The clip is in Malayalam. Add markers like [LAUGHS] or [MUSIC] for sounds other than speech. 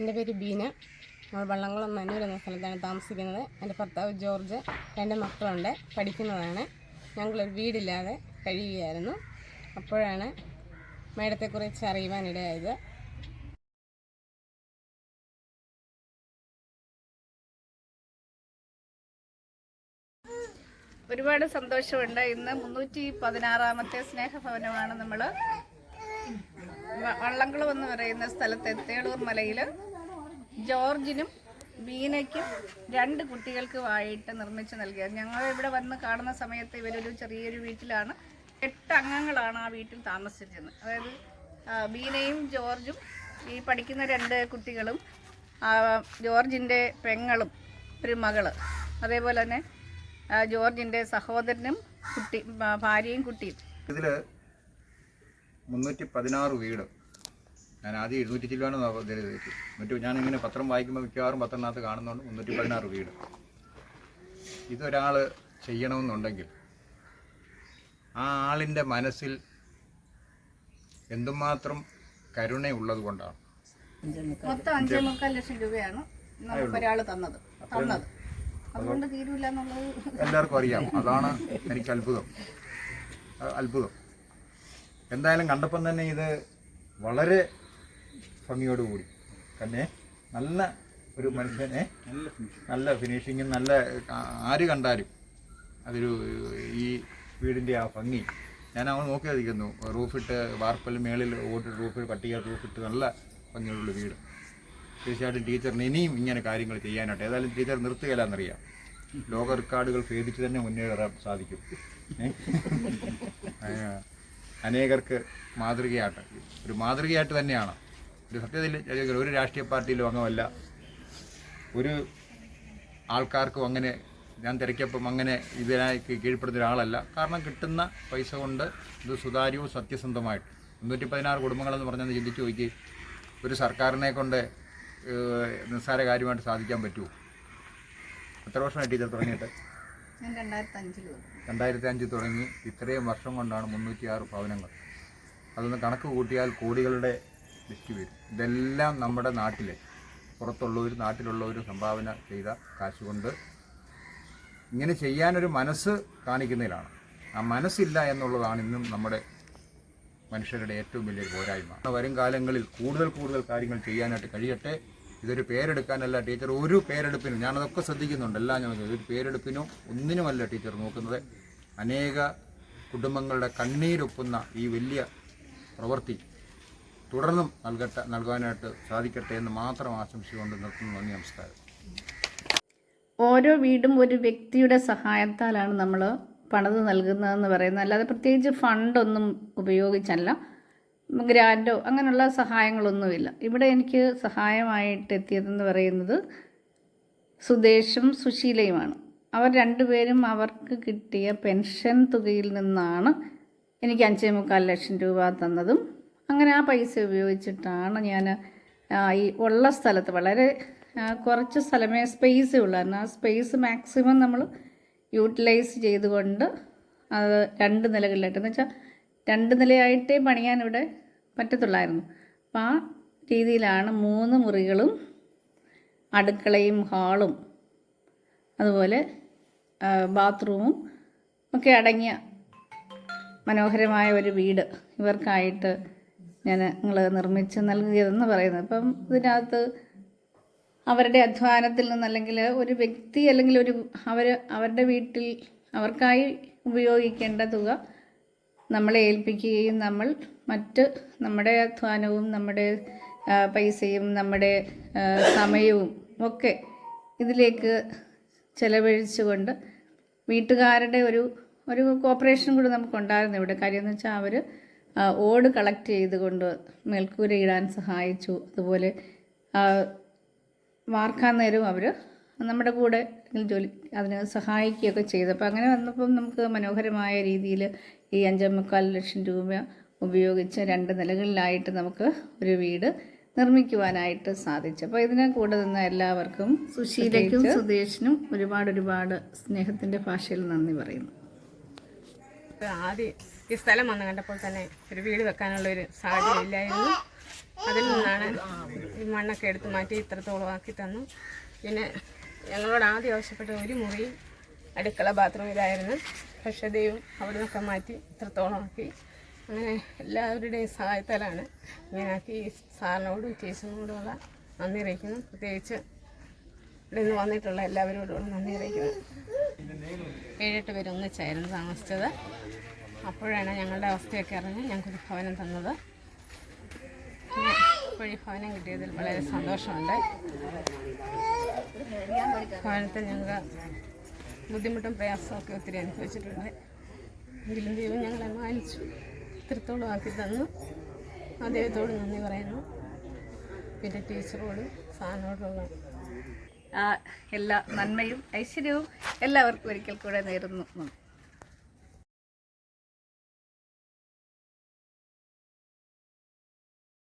എന്റെ പേര് ബീന. നമ്മൾ വള്ളംകുളം മന്നൂർ എന്ന സ്ഥലത്താണ് താമസിക്കുന്നത്. എന്റെ ഭർത്താവ് ജോർജ്. രണ്ട് മക്കളുണ്ട്. പഠിക്കുന്നതാണ്. ഞങ്ങളൊരു വീടില്ലാതെ കഴിയുകയായിരുന്നു. അപ്പോഴാണ് മേഡത്തെക്കുറിച്ച് അറിയുവാനിടയായത്. ഒരുപാട് സന്തോഷമുണ്ട്. ഇന്ന് മുന്നൂറ്റി പതിനാറാമത്തെ സ്നേഹഭവനമാണ് നമ്മൾ വള്ളംകുളം എന്ന് പറയുന്ന സ്ഥലത്ത് എത്തേളൂർ മലയിൽ ജോർജിനും ബീനയ്ക്കും രണ്ട് കുട്ടികൾക്കുമായിട്ട് നിർമ്മിച്ച് നൽകിയത്. ഞങ്ങൾ ഇവിടെ വന്ന് കാണുന്ന സമയത്ത് ഇവരൊരു ചെറിയൊരു വീട്ടിലാണ്. എട്ട് അംഗങ്ങളാണ് ആ വീട്ടിൽ താമസിച്ചിരുന്നത്. അതായത് ബീനയും ജോർജും ഈ പഠിക്കുന്ന രണ്ട് കുട്ടികളും ജോർജിന്റെ പെങ്ങളും ഒരു മകൾ. അതേപോലെ തന്നെ ജോർജിന്റെ സഹോദരനും കുട്ടി ഭാര്യയും കുട്ടിയും. ഇതിൽ മുന്നൂറ്റി പതിനാറ് വീട് ഞാൻ ആദ്യം എഴുന്നൂറ്റി ചില്ലുവാണ് എന്നിട്ട് ഞാൻ ഇങ്ങനെ പത്രം വായിക്കുമ്പോൾ മിക്കവാറും പത്രത്തിനകത്ത് കാണുന്നുണ്ട് മുന്നൂറ്റി പതിനാറ് വീട് ഇതൊരാൾ ചെയ്യണമെന്നുണ്ടെങ്കിൽ ആ ആളിന്റെ മനസ്സിൽ എന്തുമാത്രം കരുണയുള്ളത് കൊണ്ടാണ്. മൊത്തം അഞ്ചേ മുക്കാൽ ലക്ഷം രൂപയാണ് തന്നത്. തന്നത്. അതുകൊണ്ട് തീരൂല എന്നുള്ളത് എല്ലാവർക്കും അറിയാം. അതാണ് എനിക്ക് അത്ഭുതം. അത്ഭുതം. എന്തായാലും കണ്ടപ്പം തന്നെ ഇത് വളരെ ഭംഗിയോടുകൂടി. തന്നെ നല്ല ഒരു മനുഷ്യനെ നല്ല ഫിനിഷിങ്ങും നല്ല ആര് കണ്ടാലും അതൊരു ഈ വീടിന്റെ ആ ഭംഗി. ഞാൻ അവൻ നോക്കി അധിക്കുന്നു റൂഫിട്ട് വാർപ്പൽ മേളിൽ ഓട്ട് റൂഫ് പട്ടിക റൂഫിട്ട് നല്ല ഭംഗിയുള്ള വീട്. തീർച്ചയായിട്ടും ടീച്ചറിന് ഇനിയും ഇങ്ങനെ കാര്യങ്ങൾ ചെയ്യാനായിട്ട്. ഏതായാലും ടീച്ചർ നിർത്തുകയില്ലെന്നറിയാം. ലോക റെക്കോർഡുകൾ ഭേദിച്ച് തന്നെ മുന്നേറാൻ സാധിക്കും. [LAUGHS] അനേകർക്ക് മാതൃകയായിട്ട് ഒരു മാതൃകയായിട്ട് തന്നെയാണ്. സത്യത്തിൽ ഒരു രാഷ്ട്രീയ പാർട്ടിയിലും അംഗമല്ല ഒരു ആൾക്കാർക്കും അങ്ങനെ ഞാൻ തിരക്കിയപ്പം അങ്ങനെ ഇതിനായി കീഴ്പ്പെടുന്ന ഒരാളല്ല. കാരണം കിട്ടുന്ന പൈസ കൊണ്ട് ഇത് സുതാര്യവും സത്യസന്ധമായിട്ട്. മുന്നൂറ്റി പതിനാറ് കുടുംബങ്ങളെന്ന് പറഞ്ഞത് ചിന്തിച്ച് നോക്കി. ഒരു സർക്കാരിനെ കൊണ്ട് നിസ്സാര കാര്യമായിട്ട് സാധിക്കാൻ പറ്റുമോ? എത്ര വർഷമായി ടീച്ചർ തുടങ്ങിയിട്ട്? ഞാൻ രണ്ടായിരത്തി അഞ്ചിൽ തുടങ്ങി. ഇത്രയും വർഷം കൊണ്ടാണ് മുന്നൂറ്റിയാറ് ഭവനങ്ങൾ. അതൊന്ന് കണക്ക് കൂട്ടിയാൽ കോടികളുടെ ലിസ്റ്റ് വരും. ഇതെല്ലാം നമ്മുടെ നാട്ടിലെ പുറത്തുള്ളവർ നാട്ടിലുള്ളവർ സംഭാവന ചെയ്ത കാശുകൊണ്ട് ഇങ്ങനെ ചെയ്യാനൊരു മനസ്സ് കാണിക്കുന്നതിലാണ്. ആ മനസ്സില്ല എന്നുള്ളതാണ് ഇന്നും നമ്മുടെ മനുഷ്യരുടെ ഏറ്റവും വലിയ പോരായ്മ. വരും കാലങ്ങളിൽ കൂടുതൽ കൂടുതൽ കാര്യങ്ങൾ ചെയ്യാനായിട്ട് കഴിയട്ടെ. ഇതൊരു പേരെടുക്കാനല്ല ടീച്ചർ ഒരു പേരെടുപ്പിനും ഞാനതൊക്കെ ശ്രദ്ധിക്കുന്നുണ്ട് എല്ലാം ഞാൻ ഒരു പേരെടുപ്പിനും ഒന്നിനുമല്ല ടീച്ചർ നോക്കുന്നത്. അനേക കുടുംബങ്ങളുടെ കണ്ണീരൊപ്പുന്ന ഈ വലിയ പ്രവൃത്തി തുടർന്നും നൽകട്ടെ നൽകാനായിട്ട് സാധിക്കട്ടെ എന്ന് മാത്രം ആശംസിച്ചുകൊണ്ട് നിർത്തുന്നു. നന്ദി നമസ്കാരം. ഓരോ വീടും ഒരു വ്യക്തിയുടെ സഹായത്താലാണ് നമ്മൾ പണിത് നൽകുന്നതെന്ന് പറയുന്നത്. അല്ലാതെ പ്രത്യേകിച്ച് ഫണ്ടൊന്നും ഉപയോഗിച്ചല്ല. ഗ്രാൻഡോ അങ്ങനെയുള്ള സഹായങ്ങളൊന്നുമില്ല. ഇവിടെ എനിക്ക് സഹായമായിട്ട് എത്തിയതെന്ന് പറയുന്നത് സുദേശും സുശീലയുമാണ്. അവർ രണ്ടുപേരും അവർക്ക് കിട്ടിയ പെൻഷൻ തുകയിൽ നിന്നാണ് എനിക്ക് അഞ്ചേ മുക്കാൽ ലക്ഷം രൂപ തന്നതും അങ്ങനെ ആ പൈസ ഉപയോഗിച്ചിട്ടാണ് ഞാൻ ഈ ഉള്ള സ്ഥലത്ത് വളരെ കുറച്ച് സ്ഥലമേ സ്പേസേ ഉള്ളായിരുന്നു ആ സ്പേസ് മാക്സിമം നമ്മൾ യൂട്ടിലൈസ് ചെയ്തുകൊണ്ട് അത് രണ്ട് നിലകളിലായിട്ട്. എന്ന് വെച്ചാൽ രണ്ട് നിലയായിട്ടേ പണിയാൻ ഇവിടെ പറ്റത്തുള്ളായിരുന്നു. അപ്പം ആ രീതിയിലാണ് മൂന്ന് മുറികളും അടുക്കളയും ഹാളും അതുപോലെ ബാത്റൂമും ഒക്കെ അടങ്ങിയ മനോഹരമായ ഒരു വീട് ഇവർക്കായിട്ട് ഞാൻ നിങ്ങൾ നിർമ്മിച്ച് നൽകിയതെന്ന് പറയുന്നത്. അപ്പം ഇതിനകത്ത് അവരുടെ അധ്വാനത്തിൽ നിന്ന് അല്ലെങ്കിൽ ഒരു വ്യക്തി അല്ലെങ്കിൽ ഒരു അവർ അവരുടെ വീട്ടിൽ അവർക്കായി ഉപയോഗിക്കേണ്ട തുക നമ്മളെ ഏൽപ്പിക്കുകയും നമ്മൾ മറ്റ് നമ്മുടെ അധ്വാനവും നമ്മുടെ പൈസയും നമ്മുടെ സമയവും ഒക്കെ ഇതിലേക്ക് ചെലവഴിച്ചുകൊണ്ട് വീട്ടുകാരുടെ ഒരു ഒരു കോപ്പറേഷൻ കൂടി നമുക്കുണ്ടായിരുന്നു ഇവിടെ. കാര്യം എന്ന് വെച്ചാൽ അവർ ഓട് കളക്ട് ചെയ്തുകൊണ്ട് മേൽക്കൂര ഇടാൻ സഹായിച്ചു. അതുപോലെ വാർക്കാൻ നേരവും അവർ നമ്മുടെ കൂടെ ജോലി അതിന് സഹായിക്കുകയൊക്കെ ചെയ്തു. അപ്പോൾ അങ്ങനെ വന്നപ്പം നമുക്ക് മനോഹരമായ രീതിയിൽ ഈ അഞ്ചേ മുക്കാൽ ലക്ഷം രൂപ ഉപയോഗിച്ച് രണ്ട് നിലകളിലായിട്ട് നമുക്ക് ഒരു വീട് നിർമ്മിക്കുവാനായിട്ട് സാധിച്ചു. അപ്പോൾ ഇതിനെ കൂടെ നിന്ന എല്ലാവർക്കും സുശീലയ്ക്കും സുദേശിനും ഒരുപാട് ഒരുപാട് സ്നേഹത്തിന്റെ ഭാഷയിൽ നന്ദി പറയുന്നു. ആദ്യം ഈ സ്ഥലം വന്ന് കണ്ടപ്പോൾ തന്നെ ഒരു വീട് വെക്കാനുള്ള ഒരു സാഹചര്യം ഇല്ലായിരുന്നു. അതിൽ നിന്നാണ് ഈ മണ്ണൊക്കെ എടുത്ത് മാറ്റി ഇത്രത്തോളം ആക്കി തന്നു. പിന്നെ ഞങ്ങളോട് ആദ്യം ആവശ്യപ്പെട്ട ഒരു മുറി അടുക്കള ബാത്റൂം ഇതായിരുന്നു പക്ഷേ ദൈവം അവിടെ നിന്നൊക്കെ മാറ്റി ഇത്രത്തോളം ആക്കി. അങ്ങനെ എല്ലാവരുടെയും സഹായത്താലാണ് ഇങ്ങനെയാക്കി സാറിനോടും ടീച്ചറിനോടുമുള്ള നന്ദി അറിയിക്കുന്നു. പ്രത്യേകിച്ച് ഇവിടെ നിന്ന് വന്നിട്ടുള്ള എല്ലാവരോടും നന്ദി അറിയിക്കുന്നു. ഏഴെട്ട് പേര് ഒന്നിച്ചായിരുന്നു താമസിച്ചത്. അപ്പോഴാണ് ഞങ്ങളുടെ അവസ്ഥയൊക്കെ അറിഞ്ഞ് ഞങ്ങൾക്കൊരു ഭവനം തന്നത്. ഇപ്പോഴീ ഭവനം കിട്ടിയതിൽ വളരെ സന്തോഷമുണ്ട്. ഭവനത്തിൽ ഞങ്ങൾക്ക് ബുദ്ധിമുട്ടും പ്രയാസമൊക്കെ ഒത്തിരി അനുഭവിച്ചിട്ടുണ്ട്. എങ്കിലും ദൈവം ഞങ്ങളെ മാനിച്ചു ഇത്രത്തോളം ആക്കി തന്നു. ആ ദൈവത്തോട് നന്ദി പറയുന്നു. പിന്നെ ടീച്ചറോടും സാറിനോടുള്ള എല്ലാ നന്മയും ഐശ്വര്യവും എല്ലാവർക്കും ഒരിക്കൽ കൂടെ നേരുന്നു.